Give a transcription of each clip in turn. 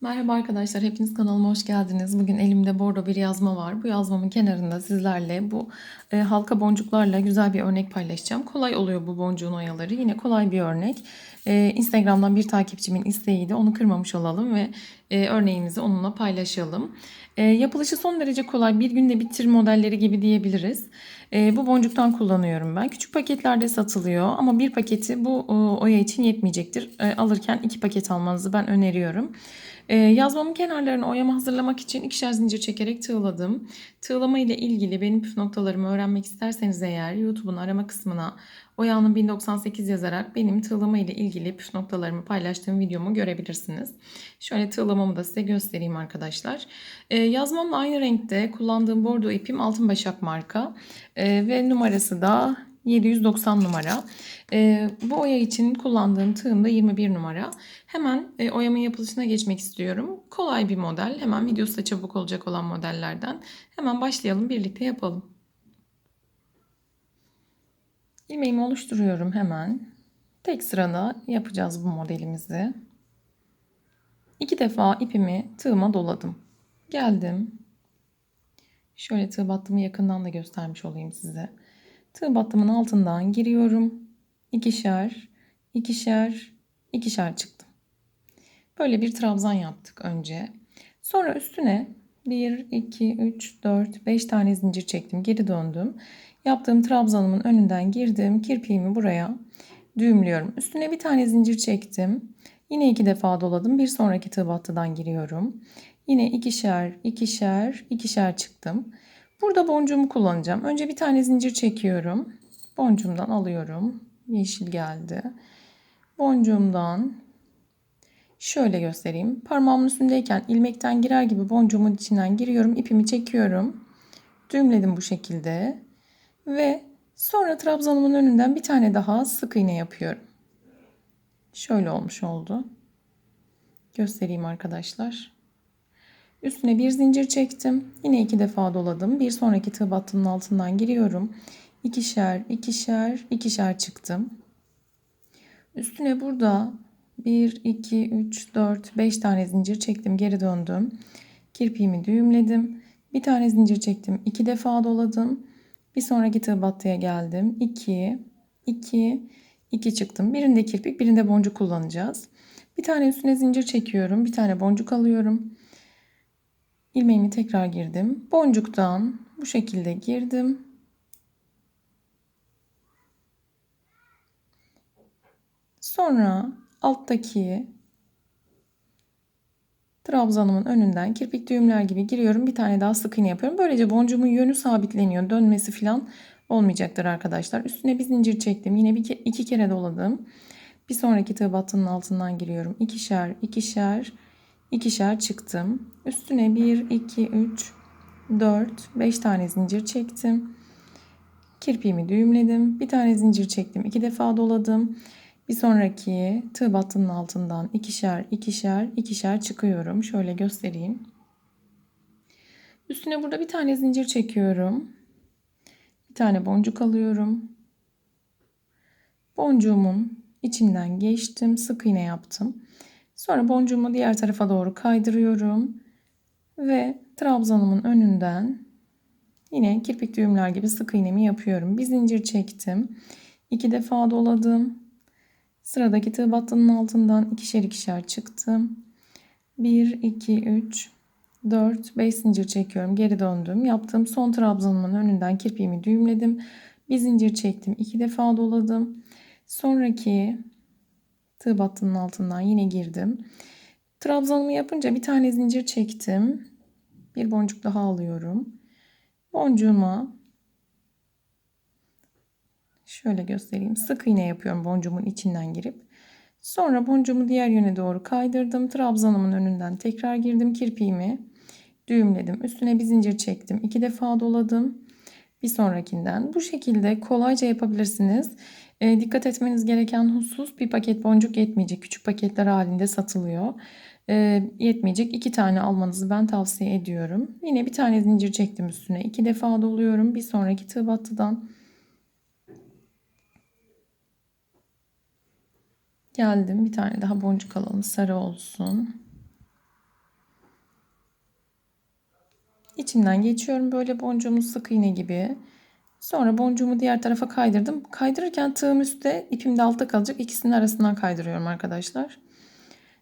Merhaba arkadaşlar, hepiniz kanalıma hoş geldiniz. Bugün elimde bordo bir yazma var. Bu yazmamın kenarında sizlerle bu e, halka boncuklarla güzel bir örnek paylaşacağım. Kolay oluyor bu boncuğun oyaları. Yine kolay bir örnek. E, Instagram'dan bir takipçimin isteğiydi. Onu kırmamış olalım ve e, örneğimizi onunla paylaşalım. E, yapılışı son derece kolay. Bir günde bitir modelleri gibi diyebiliriz. E, bu boncuktan kullanıyorum ben. Küçük paketlerde satılıyor ama bir paketi bu e, oya için yetmeyecektir. E, alırken iki paket almanızı ben öneriyorum. Ee, yazmamın kenarlarını oyama hazırlamak için ikişer zincir çekerek tığladım. Tığlama ile ilgili benim püf noktalarımı öğrenmek isterseniz eğer YouTube'un arama kısmına Oya'nın 1098 yazarak benim tığlama ile ilgili püf noktalarımı paylaştığım videomu görebilirsiniz. Şöyle tığlamamı da size göstereyim arkadaşlar. Ee, yazmamla aynı renkte kullandığım bordo ipim Altın Başak marka ee, ve numarası da 790 numara. E, bu oya için kullandığım tığım da 21 numara. Hemen e, oyamın yapılışına geçmek istiyorum. Kolay bir model. Hemen videosu da çabuk olacak olan modellerden. Hemen başlayalım. Birlikte yapalım. İlmeğimi oluşturuyorum hemen. Tek sırada yapacağız bu modelimizi. İki defa ipimi tığıma doladım. Geldim. Şöyle tığ battımı yakından da göstermiş olayım size. Tığ battımın altından giriyorum. İkişer, ikişer, ikişer çıktım. Böyle bir trabzan yaptık önce. Sonra üstüne 1, 2, 3, 4, 5 tane zincir çektim. Geri döndüm. Yaptığım trabzanımın önünden girdim. Kirpiğimi buraya düğümlüyorum. Üstüne bir tane zincir çektim. Yine iki defa doladım. Bir sonraki tığ battıdan giriyorum. Yine ikişer, ikişer, ikişer çıktım. Burada boncuğumu kullanacağım. Önce bir tane zincir çekiyorum. Boncuğumdan alıyorum. Yeşil geldi. Boncuğumdan şöyle göstereyim. Parmağımın üstündeyken ilmekten girer gibi boncuğumun içinden giriyorum. ipimi çekiyorum. Düğümledim bu şekilde. Ve sonra trabzanımın önünden bir tane daha sık iğne yapıyorum. Şöyle olmuş oldu. Göstereyim arkadaşlar. Üstüne bir zincir çektim. Yine iki defa doladım. Bir sonraki tığ battının altından giriyorum. İkişer, ikişer, ikişer çıktım. Üstüne burada 1, 2, 3, 4, 5 tane zincir çektim. Geri döndüm. Kirpiğimi düğümledim. Bir tane zincir çektim. iki defa doladım. Bir sonraki tığ battıya geldim. 2, 2, 2 çıktım. Birinde kirpik, birinde boncuk kullanacağız. Bir tane üstüne zincir çekiyorum. Bir tane boncuk alıyorum ilmeğimi tekrar girdim. Boncuktan bu şekilde girdim. Sonra alttaki trabzanımın önünden kirpik düğümler gibi giriyorum. Bir tane daha sık iğne yapıyorum. Böylece boncuğumun yönü sabitleniyor. Dönmesi falan olmayacaktır arkadaşlar. Üstüne bir zincir çektim. Yine bir iki kere doladım. Bir sonraki tığ battının altından giriyorum. İkişer, ikişer, ikişer çıktım. Üstüne 1, 2, 3, 4, 5 tane zincir çektim. Kirpiğimi düğümledim. Bir tane zincir çektim. iki defa doladım. Bir sonraki tığ battının altından ikişer, ikişer, ikişer çıkıyorum. Şöyle göstereyim. Üstüne burada bir tane zincir çekiyorum. Bir tane boncuk alıyorum. Boncuğumun içinden geçtim. Sık iğne yaptım. Sonra boncuğumu diğer tarafa doğru kaydırıyorum. Ve trabzanımın önünden yine kirpik düğümler gibi sık iğnemi yapıyorum. Bir zincir çektim. iki defa doladım. Sıradaki tığ battının altından ikişer ikişer çıktım. 1, 2, 3, 4, 5 zincir çekiyorum. Geri döndüm. Yaptığım son trabzanımın önünden kirpiğimi düğümledim. Bir zincir çektim. iki defa doladım. Sonraki tığ battının altından yine girdim. Trabzanımı yapınca bir tane zincir çektim. Bir boncuk daha alıyorum. Boncuğuma şöyle göstereyim. Sık iğne yapıyorum boncuğumun içinden girip. Sonra boncuğumu diğer yöne doğru kaydırdım. Trabzanımın önünden tekrar girdim. Kirpiğimi düğümledim. Üstüne bir zincir çektim. iki defa doladım. Bir sonrakinden. Bu şekilde kolayca yapabilirsiniz. E, dikkat etmeniz gereken husus bir paket boncuk yetmeyecek. Küçük paketler halinde satılıyor. E, yetmeyecek. iki tane almanızı ben tavsiye ediyorum. Yine bir tane zincir çektim üstüne. iki defa doluyorum. Bir sonraki tığ battıdan Geldim bir tane daha boncuk alalım sarı olsun. İçinden geçiyorum böyle boncuğumu sık iğne gibi. Sonra boncuğumu diğer tarafa kaydırdım. Kaydırırken tığım üstte ipim de altta kalacak. İkisinin arasından kaydırıyorum arkadaşlar.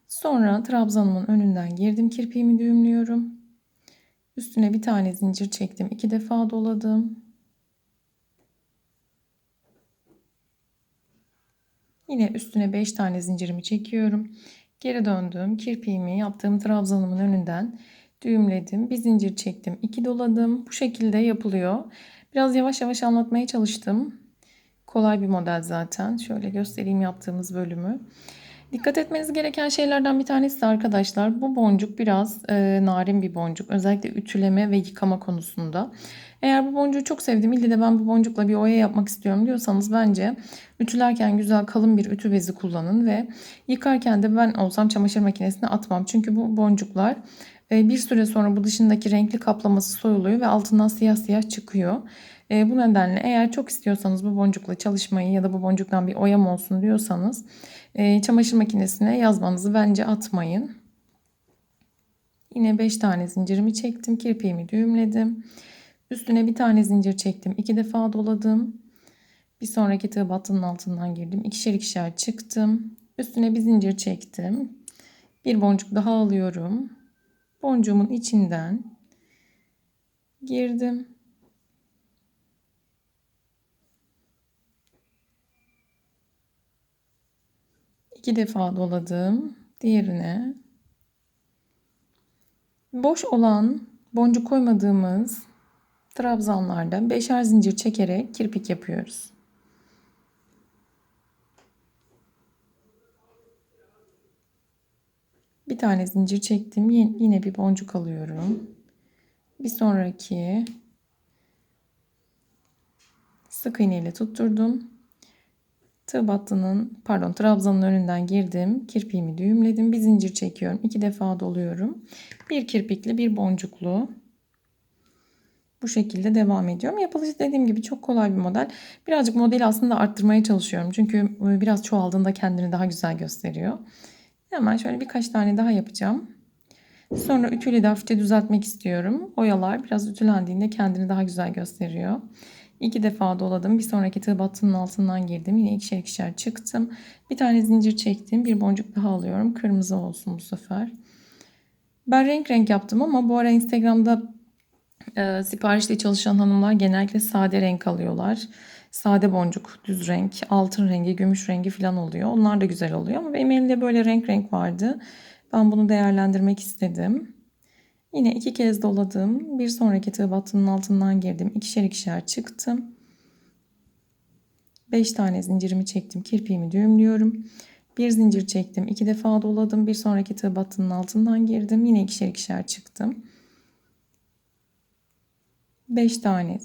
Sonra trabzanımın önünden girdim. Kirpiğimi düğümlüyorum. Üstüne bir tane zincir çektim. iki defa doladım. Yine üstüne 5 tane zincirimi çekiyorum. Geri döndüm. Kirpiğimi yaptığım trabzanımın önünden düğümledim. Bir zincir çektim. 2 doladım. Bu şekilde yapılıyor. Biraz yavaş yavaş anlatmaya çalıştım. Kolay bir model zaten. Şöyle göstereyim yaptığımız bölümü. Dikkat etmeniz gereken şeylerden bir tanesi de arkadaşlar bu boncuk biraz e, narin bir boncuk. Özellikle ütüleme ve yıkama konusunda. Eğer bu boncuğu çok sevdim ille de ben bu boncukla bir oya yapmak istiyorum diyorsanız bence ütülerken güzel kalın bir ütü bezi kullanın ve yıkarken de ben olsam çamaşır makinesine atmam. Çünkü bu boncuklar e, bir süre sonra bu dışındaki renkli kaplaması soyuluyor ve altından siyah siyah çıkıyor. E, bu nedenle eğer çok istiyorsanız bu boncukla çalışmayı ya da bu boncuktan bir oyam olsun diyorsanız e, çamaşır makinesine yazmanızı bence atmayın. Yine 5 tane zincirimi çektim. Kirpiğimi düğümledim. Üstüne bir tane zincir çektim. iki defa doladım. Bir sonraki tığ battının altından girdim. İkişer ikişer çıktım. Üstüne bir zincir çektim. Bir boncuk daha alıyorum. Boncuğumun içinden girdim. İki defa doladım. Diğerine boş olan boncuk koymadığımız trabzanlarda beşer zincir çekerek kirpik yapıyoruz. Bir tane zincir çektim. Yine bir boncuk alıyorum. Bir sonraki sık iğne ile tutturdum. Tığ battının pardon trabzanın önünden girdim. Kirpiğimi düğümledim. Bir zincir çekiyorum. iki defa doluyorum. Bir kirpikli bir boncuklu. Bu şekilde devam ediyorum. Yapılışı dediğim gibi çok kolay bir model. Birazcık modeli aslında arttırmaya çalışıyorum. Çünkü e, biraz çoğaldığında kendini daha güzel gösteriyor. Hemen şöyle birkaç tane daha yapacağım. Sonra ütüyle de düzeltmek istiyorum. Oyalar biraz ütülendiğinde kendini daha güzel gösteriyor. İki defa doladım. Bir sonraki tığ battının altından girdim. Yine ikişer ikişer çıktım. Bir tane zincir çektim. Bir boncuk daha alıyorum. Kırmızı olsun bu sefer. Ben renk renk yaptım ama bu ara Instagram'da e, siparişte çalışan hanımlar genellikle sade renk alıyorlar. Sade boncuk, düz renk, altın rengi, gümüş rengi falan oluyor. Onlar da güzel oluyor ama benim elimde böyle renk renk vardı. Ben bunu değerlendirmek istedim. Yine iki kez doladım. Bir sonraki tığ battının altından girdim. İkişer ikişer çıktım. Beş tane zincirimi çektim. Kirpiğimi düğümlüyorum. Bir zincir çektim. iki defa doladım. Bir sonraki tığ battının altından girdim. Yine ikişer ikişer çıktım. Beş tane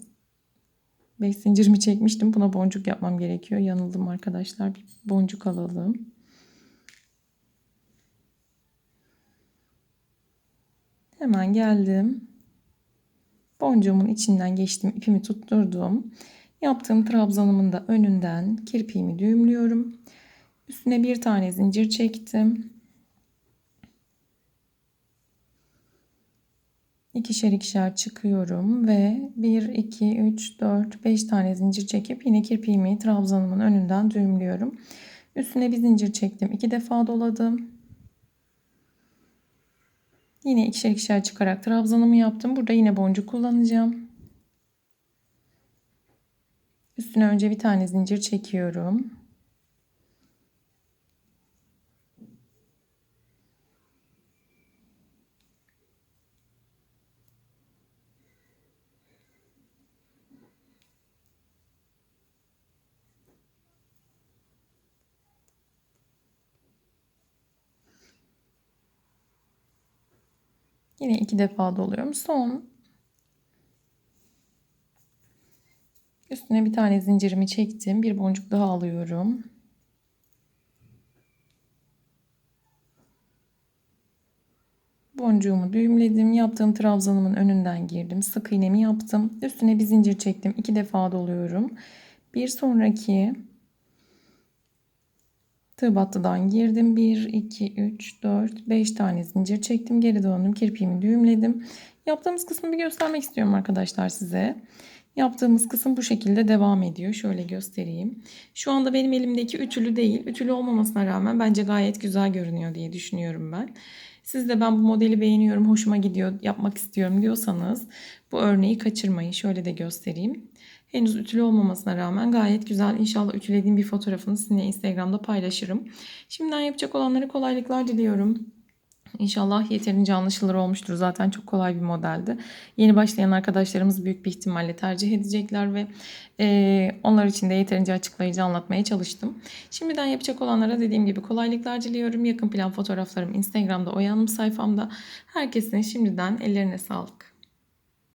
5 zincirimi çekmiştim. Buna boncuk yapmam gerekiyor. Yanıldım arkadaşlar. Bir boncuk alalım. Hemen geldim. Boncuğumun içinden geçtim. ipimi tutturdum. Yaptığım trabzanımın da önünden kirpiğimi düğümlüyorum. Üstüne bir tane zincir çektim. İkişer ikişer çıkıyorum ve 1 2 3 4 5 tane zincir çekip yine kirpiğimi trabzanımın önünden düğümlüyorum. Üstüne bir zincir çektim. iki defa doladım. Yine ikişer ikişer çıkarak trabzanımı yaptım. Burada yine boncuk kullanacağım. Üstüne önce bir tane zincir çekiyorum. Yine iki defa doluyorum. Son üstüne bir tane zincirimi çektim. Bir boncuk daha alıyorum. Boncuğumu düğümledim. Yaptığım trabzanımın önünden girdim. Sık iğnemi yaptım. Üstüne bir zincir çektim. iki defa doluyorum. Bir sonraki Tığ battıdan girdim. 1, 2, 3, 4, 5 tane zincir çektim. Geri döndüm. Kirpiğimi düğümledim. Yaptığımız kısmı bir göstermek istiyorum arkadaşlar size. Yaptığımız kısım bu şekilde devam ediyor. Şöyle göstereyim. Şu anda benim elimdeki ütülü değil. Ütülü olmamasına rağmen bence gayet güzel görünüyor diye düşünüyorum ben. Siz de ben bu modeli beğeniyorum, hoşuma gidiyor, yapmak istiyorum diyorsanız bu örneği kaçırmayın. Şöyle de göstereyim. Henüz ütülü olmamasına rağmen gayet güzel. İnşallah ütülediğim bir fotoğrafını sizinle Instagram'da paylaşırım. Şimdiden yapacak olanlara kolaylıklar diliyorum. İnşallah yeterince anlaşılır olmuştur. Zaten çok kolay bir modeldi. Yeni başlayan arkadaşlarımız büyük bir ihtimalle tercih edecekler ve e, onlar için de yeterince açıklayıcı anlatmaya çalıştım. Şimdiden yapacak olanlara dediğim gibi kolaylıklar diliyorum. Yakın plan fotoğraflarım Instagram'da, Oyanım sayfamda. Herkesin şimdiden ellerine sağlık.